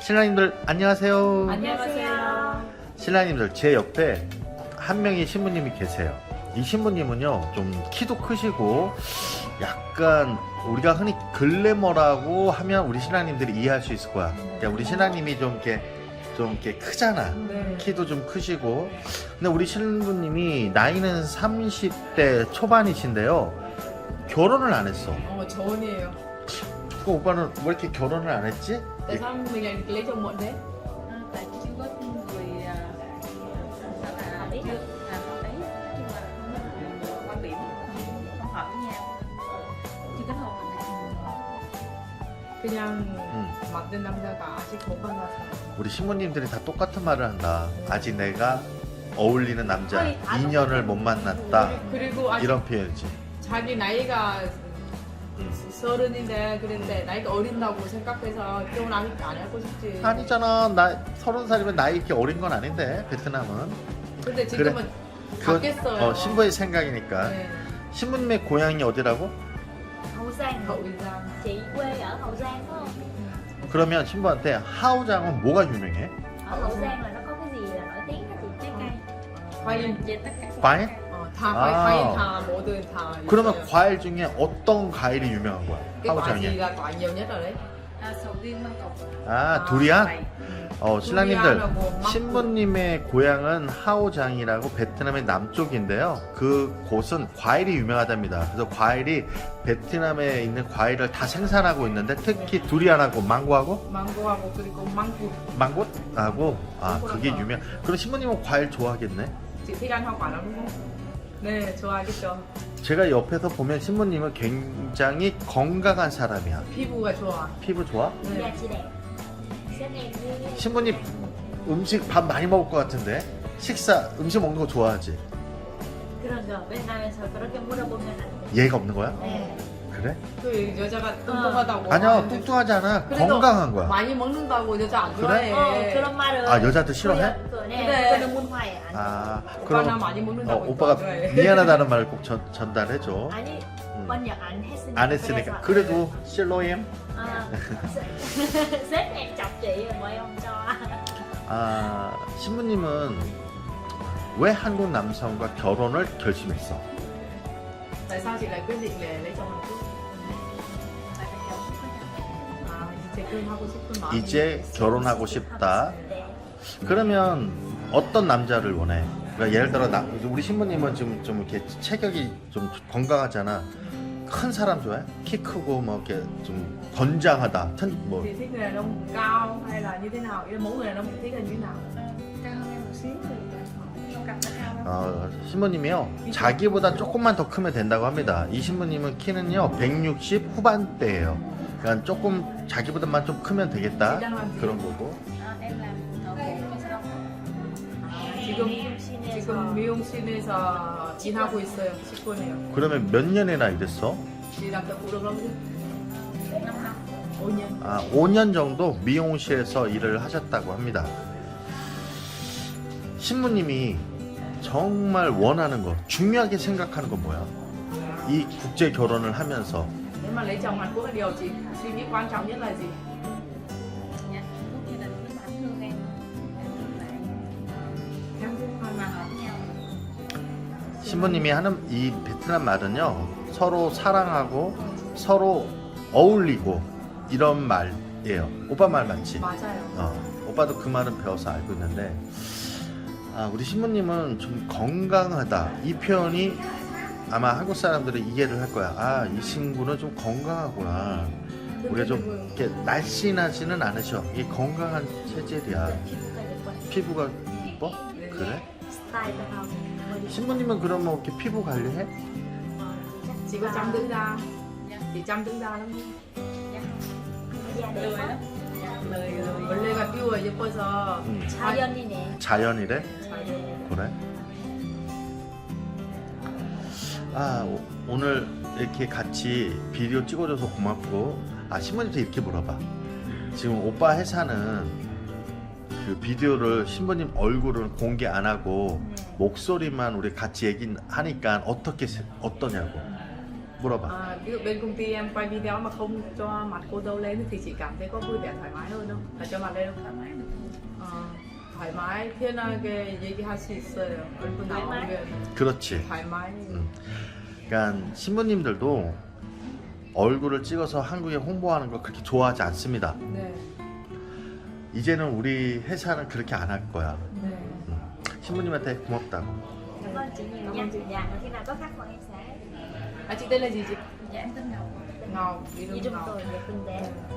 신랑님들 안녕하세요. 안녕하세요. 신랑님들 제 옆에 한 명의 신부님이 계세요. 이 신부님은요 좀 키도 크시고 약간 우리가 흔히 글래머라고 하면 우리 신랑님들이 이해할 수 있을 거야. 그러니까 우리 신랑님이 좀 이렇게 좀 이렇게 크잖아. 네. 키도 좀 크시고. 근데 우리 신부님이 나이는 30대 초반이신데요. 결혼을 안 했어. 어, 저원이에요. 그 오빠는 왜 이렇게 결혼을 안 했지? Tại sao mình lại lấy chồng muộn thế? À, tại chưa có người à, sao là biết được là họ thấy nhưng mà không có được quan điểm không hợp với nhau chưa kết hôn mình 그냥 응. 만든 남자가 아직 못 만나서. 우리 신부님들이 다 똑같은 말을 한다. 아직 내가 어울리는 남자 다 인연을 못 만났다. 그리고 아직 이런 표현이지. 자기 나이가 서른인데 그런데 나이가 어린다고 생각해서 결혼 안, 안 하고 싶지. 아니잖아. 나 서른 살이면 나이 이렇게 어린 건 아닌데 베트남은. 근데 지금은 그건 바뀌었어요. 어, 신부의 생각이니까. 네. 신부님의 고향이 어디라고? Không 그러면 신부한테 하우장은 뭐가 유명해? ở Hậu Giang là nó có cái gì là nổi tiếng hả chị trái cây 과일, về tất cả các 과일? 어, 다 아. 과일, 과일 다 뭐든 다. 그러면 있어요. 과일 중에 어떤 과일이 유명한 거야? cái quả gì 하우장에. là quả nhiều nhất ở đấy? à, sầu riêng măng cục 아, 두리안? Vậy. 어, 신랑님들, 망고. 신부님의 고향은 하오장이라고 베트남의 남쪽인데요. 그 곳은 과일이 유명하답니다. 그래서 과일이 베트남에 있는 과일을 다 생산하고 있는데 특히 두리안하고 망고하고 망고하고 그리고 망고. 망고하고 아 그게 유명. 그럼 신부님은 과일 좋아하겠네. chị thích ăn hoa quả lắm đúng không? 네, 좋아하겠죠. 제가 옆에서 보면 신부님은 굉장히 건강한 사람이야. 피부가 좋아. 피부 좋아? 네. em với 신부님 음식 밥 많이 먹을 것 같은데 식사 음식 먹는 거 좋아하지? 그런 거 맨날에서 그렇게 물어보면 안 돼. 예가 없는 거야? 네. 그래? 그 여자가 뚱뚱하다고. 아니야 하는데 뚱뚱하지 않아 그래도 건강한 거야 많이 먹는다고 여자 안 그래? 좋아해. 어, 그런 말을 아 여자도 싫어해? 그, 네, 그래. 그거는 문화에 안 돼. 아 오빠 나 그럼 많이 어, 먹는다고. 오빠가 좋아해. 미안하다는 말을 꼭 전, 전달해줘 아니 음. 번역 안 했으니까 안 했으니까 그래서. 그래도 실로엠 아, sếp em mới ông cho 아 신부님은 왜 한국 남성과 결혼을 결심했어? Tại sao chị lại quyết định để lấy chồng Hàn Quốc? 결혼하고 싶은 마음이 이제 결혼하고 싶다 네. 그러면 어떤 남자를 원해? 그러니까 예를 들어 나, 우리 신부님은 지금 좀 이렇게 체격이 좀 건강하잖아. 큰 사람 좋아해? 키 크고 뭐 이렇게 좀 건장하다. 튼 뭐 Chị thích người đàn ông cao hay là như thế nào? Ý là mẫu người đàn ông chị thích là như thế nào? cao hơn em một xíu thì không cần phải cao lắm 어, 신부님이요. 자기보다 조금만 더 크면 된다고 합니다. 이 신부님은 키는요 160 후반대예요. 그러니까 조금 자기보다만 좀 크면 되겠다 그런 거고. 지금 미용실에서 지금 미용실에서 일하고 있어요. 직원이에요. 그러면 몇 년이나 일했어? Chị làm thợ phụ được lâu chưa? 5 năm 5년. 아, 5년 정도 미용실에서 일을 하셨다고 합니다. 신부님이 정말 원하는 거, 중요하게 생각하는 건 뭐야? 이 국제 결혼을 하면서 mà lấy chồng Hàn Quốc là điều chị suy nghĩ quan trọng nhất là gì? nhau 신부님이 하는 이 베트남 말은요, 서로 사랑하고 서로 어울리고 이런 말이에요. 오빠 말 맞지? 맞아요. 어, 오빠도 그 말은 배워서 알고 있는데, 아, 우리 신부님은 좀 건강하다. 이 표현이 아마 한국 사람들은 이해를 할 거야. 아, 이 친구는 좀 건강하구나. 우리가 좀 이렇게 날씬하지는 않으셔. 이게 건강한 체질이야. 피부가 이뻐? 네. 그래? 신부님은 그러면 이렇게 피부 관리해? Chị có chăm đứng ra. Chị chăm đứng ra lắm. da đẹp Lười quá lắm. 원래가 띄워 예뻐서 음, 자연이네 자연이래? 자연 그래? 아 오- 오늘 이렇게 같이 비디오 찍어줘서 고맙고 아 신부님한테 이렇게 물어봐 지금 오빠 회사는 그 비디오를 신부님 얼굴을 공개 안 하고 목소리만 우리 같이 얘기 하니까 어떻게 세- 어떠냐고 물어봐. À, ví dụ bên công ty em quay video mà không cho mặt cô dâu lên thì chị cảm thấy có vui vẻ thoải mái hơn không? Là cho mặt lên không? thoải mái được 어, 발말 편하게 얘기할 수 있어요. 얼굴 나오면 그렇지. 발말. 음. 그러니까 신부님들도 얼굴을 찍어서 한국에 홍보하는 거 그렇게 좋아하지 않습니다. 네, 이제는 우리 회사는 그렇게 안 할 거야. 네. 음. 신부님한테 고맙다고. Cảm ơn chị nhiều nha. Dạ, khi nào có khách bọn em sẽ À chị tên là gì chị? dạ em tin ngầu Ngọc, đi 이름 trong Ngọc. tôi để kinh tế. 네.